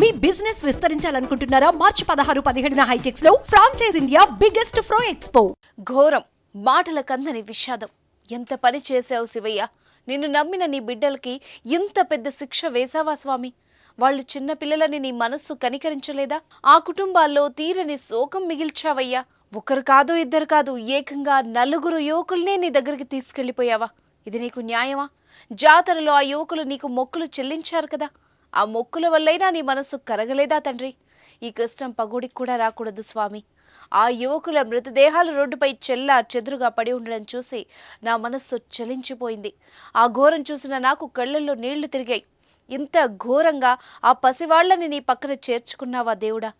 మీ business విస్తరించాలనుకుంటున్నారా? March పదహారు పదిహేడున హైటెక్స్లో franchise India biggest pro expo ఘోరం. మాటల కందని విషాదం. ఎంత పని చేశావు శివయ్య? నిన్ను నమ్మిన నీ బిడ్డలకి ఇంత పెద్ద శిక్ష వేశావా స్వామి? వాళ్ళు చిన్న పిల్లలని నీ మనస్సు కనికరించలేదా? ఆ కుటుంబాల్లో తీరని శోకం మిగిల్చావయ్యా. ఒకరు కాదు ఇద్దరు కాదు ఏకంగా నలుగురు యువకుల్నే నీ దగ్గరికి తీసుకెళ్ళిపోయావా ఇది నీకు న్యాయమా? జాతరలో ఆ యువకులు నీకు మొక్కులు చెల్లించారు కదా. ఆ మొక్కుల వల్లైనా నీ మనస్సు కరగలేదా తండ్రి? ఈ కష్టం పగుడికి కూడా రాకూడదు స్వామి. ఆ యువకుల మృతదేహాలు రోడ్డుపై చెల్లా చెదురుగా పడి ఉండడం చూసి నా మనస్సు చలించిపోయింది. ఆ ఘోరం చూసిన నాకు కళ్ళల్లో నీళ్ళు తిరిగాయి. ఇంత ఘోరంగా ఆ పసివాళ్ళని నీ పక్కన చేర్చుకున్నావా దేవుడా?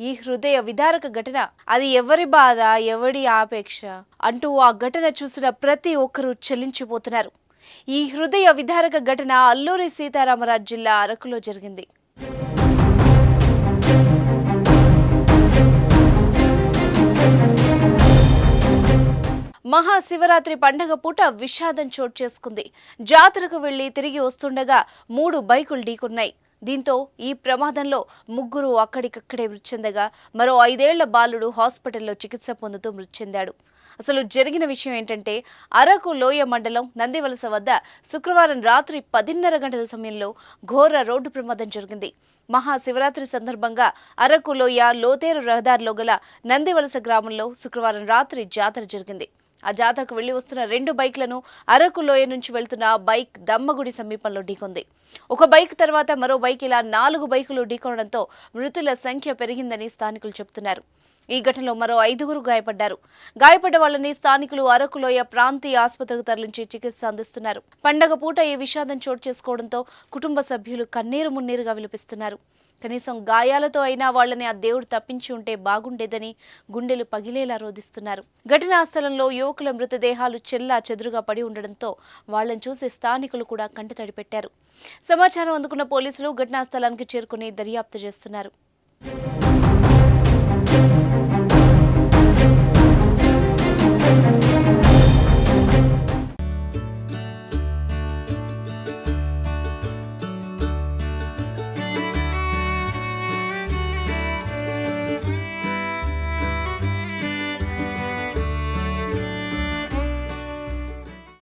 ఈ హృదయ విదారక ఘటన అది ఎవరి బాధ ఎవడి ఆపేక్ష అంటూ ఆ ఘటన చూసిన ప్రతి ఒక్కరూ చెల్లించిపోతున్నారు ఈ హృదయ విదారక ఘటన అల్లూరి సీతారామరాజు జిల్లా అరకులో జరిగింది. మహాశివరాత్రి పండగ పూట విషాదం చోటు చేసుకుంది. జాతరకు వెళ్ళి తిరిగి వస్తుండగా మూడు బైకులు ఢీకున్నాయి. దీంతో ఈ ప్రమాదంలో ముగ్గురు అక్కడికక్కడే మృతి చెందగా మరో ఐదేళ్ళ బాలుడు హాస్పిటల్లో చికిత్స పొందుతూ మృతి చెందాడు. అసలు జరిగిన విషయం ఏంటంటే అరకు లోయ మండలం నందివలస వద్ద శుక్రవారం రాత్రి పదిన్నర గంటల సమయంలో ఘోర రోడ్డు ప్రమాదం జరిగింది. మహాశివరాత్రి సందర్భంగా అరకు లోయ లోతేరు రహదారిలో గల నందివలస గ్రామంలో శుక్రవారం రాత్రి జాతర జరిగింది. ఆ జాతరకు వెళ్ళి వస్తున్న రెండు బైక్లను అరకు లోయ నుంచి వెళ్తున్న బైక్ దమ్మగుడి సమీపంలో ఢీకొంది. ఒక బైక్ తర్వాత మరో బైక్ ఇలా నాలుగు బైకులు ఢీకొనడంతో మృతుల సంఖ్య పెరిగిందని స్థానికులు చెబుతున్నారు. ఈ ఘటనలో మరో ఐదుగురు గాయపడ్డారు. గాయపడ్డ వాళ్ళని స్థానికులు అరకులోయ ప్రాంతీయ ఆసుపత్రికి తరలించి చికిత్స అందిస్తున్నారు. పండగ పూట ఈ విషాదం చోటు చేసుకోవడంతో కుటుంబ సభ్యులు కన్నీరు మున్నీరుగా విలపిస్తున్నారు. కనీసం గాయాలతో అయినా వాళ్ళని ఆ దేవుడు తప్పించి ఉంటే బాగుండేదని గుండెలు పగిలేలా రోధిస్తున్నారు. ఘటనా స్థలంలో యువకుల మృతదేహాలు చెల్లా చెదురుగా పడి ఉండడంతో వాళ్ళని చూసి స్థానికులు కూడా కంటతడి పెట్టారు సమాచారం అందుకున్న పోలీసులు ఘటనా స్థలానికి చేరుకుని దర్యాప్తు చేస్తున్నారు.